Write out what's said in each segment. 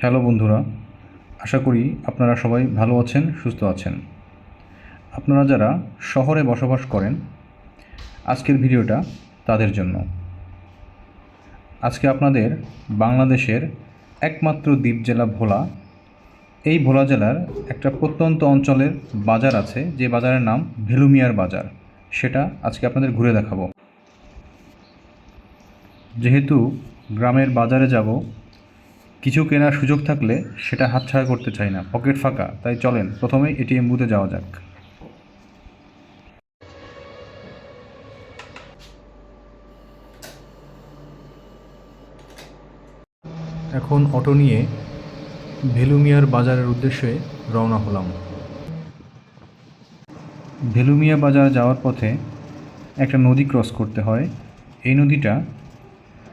Hello বন্ধুরা, আশা করি আপনারা সবাই ভালো আছেন, সুস্থ আছেন। আপনারা যারা শহরে বসবাস করেন, আজকের ভিডিওটা তাদের জন্য। আজকে আপনাদের বাংলাদেশের একমাত্র দ্বীপ জেলা ভোলা। এই ভোলা জেলার একটা প্রত্যন্ত অঞ্চলের বাজার আছে, যে বাজারের নাম ভেলুমিয়ার বাজার। সেটা আজকে আপনাদের ঘুরে দেখাবো। যেহেতু গ্রামের বাজারে যাব কিছু কেনার সুযোগ থাকলে সেটা হাতছাড়া করতে চাই না। পকেট ফাঁকা তাই চলেন প্রথমে এটিএম বুথে যাওয়া যাক। এখন অটো নিয়ে ভেলুমিয়ার বাজারের উদ্দেশ্যে রওনা হলাম। ভেলুমিয়া বাজার যাওয়ার পথে একটা নদী ক্রস করতে হয়। এই নদীটা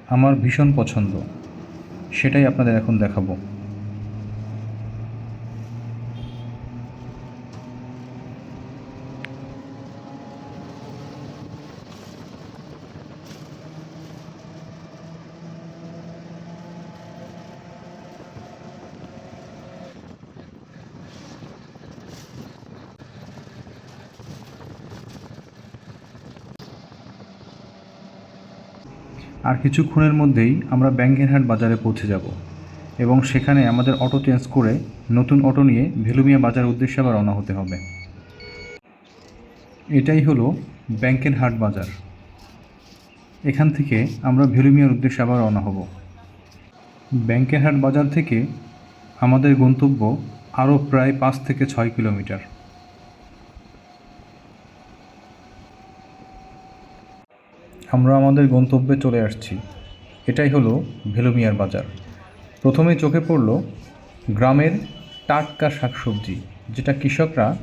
আমার ভীষণ পছন্দ। সেটাই আপনাদের এখন দেখাবো। আর কিছুক্ষণের মধ্যেই আমরা ব্যাঙ্গেরহাট বাজারে পৌঁছে যাব এবং সেখানে আমাদের অটো চেঞ্জ করে নতুন অটো নিয়ে ভেলুমিয়া বাজার উদ্দেশ্যে আবার রওনা হতে হবে। এটাই হলো ব্যাংকের হাট বাজার। এখান থেকে আমরা ভেলুমিয়ার উদ্দেশ্যে আবার রওনা হব। ব্যাংকের হাট বাজার থেকে আমাদের গন্তব্য আরও প্রায় পাঁচ থেকে ছয় কিলোমিটার। আমরা আমাদের গন্তব্যে চলে আসছি। এটাই হলো ভেলুমিয়ার বাজার। প্রথমে চোখে পড়ল গ্রামের টাটকা শাকসবজি, যেটা কৃষকরা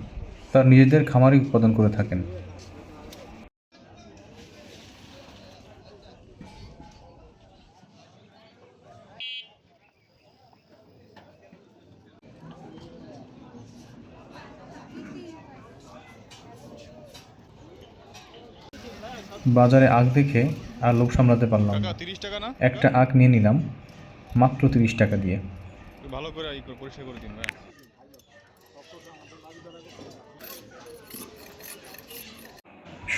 তার নিজেদের খামারে উৎপাদন করে থাকেন। বাজারে আখ দেখে আর লোভ সামলাতে পারলাম না। একটা আখ নিয়ে নিলাম মাত্র তিরিশ টাকা দিয়ে। ভালো করে পরিষ্কার করে দিন ভাই।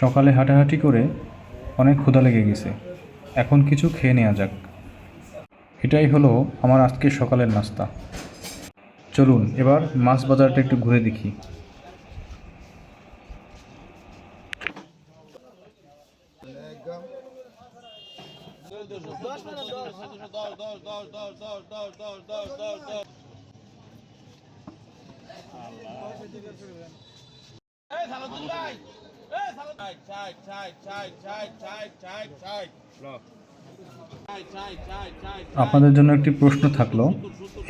সকালে হাঁটাহাঁটি করে অনেক ক্ষুধা লেগে গেছে। এখন কিছু খেয়ে নেওয়া যাক। এটাই হলো আমার আজকের সকালের নাস্তা। চলুন এবার মাছ বাজারটা একটু ঘুরে দেখি। আপনাদের জন্য একটি প্রশ্ন থাকল।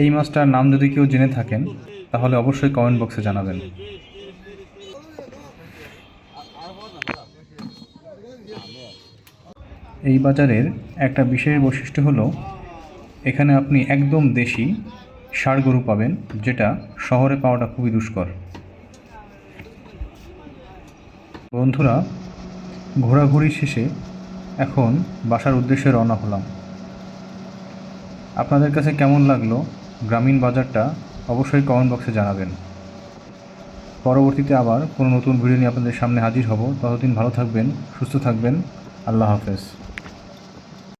এই মাছটার নাম যদি কেউ জেনে থাকেন তাহলে অবশ্যই কমেন্ট বক্সে জানাবেন। এই বাজারের একটা বিশেষ বৈশিষ্ট্য হলো, এখানে আপনি একদম দেশি ষাড় গরু পাবেন, যেটা শহরে পাওয়াটা খুবই দুষ্কর। বন্ধুরা, ঘোরাঘুরি শেষে এখন বাসার উদ্দেশ্যে রওনা হলাম। আপনাদের কাছে কেমন লাগল গ্রামীণ বাজারটা অবশ্যই কমেন্ট বক্সে জানাবেন। পরবর্তীতে আবার কোনো নতুন ভিডিও নিয়ে আপনাদের সামনে হাজির হব। ততদিন ভালো থাকবেন, সুস্থ থাকবেন। আল্লাহ হাফেজ।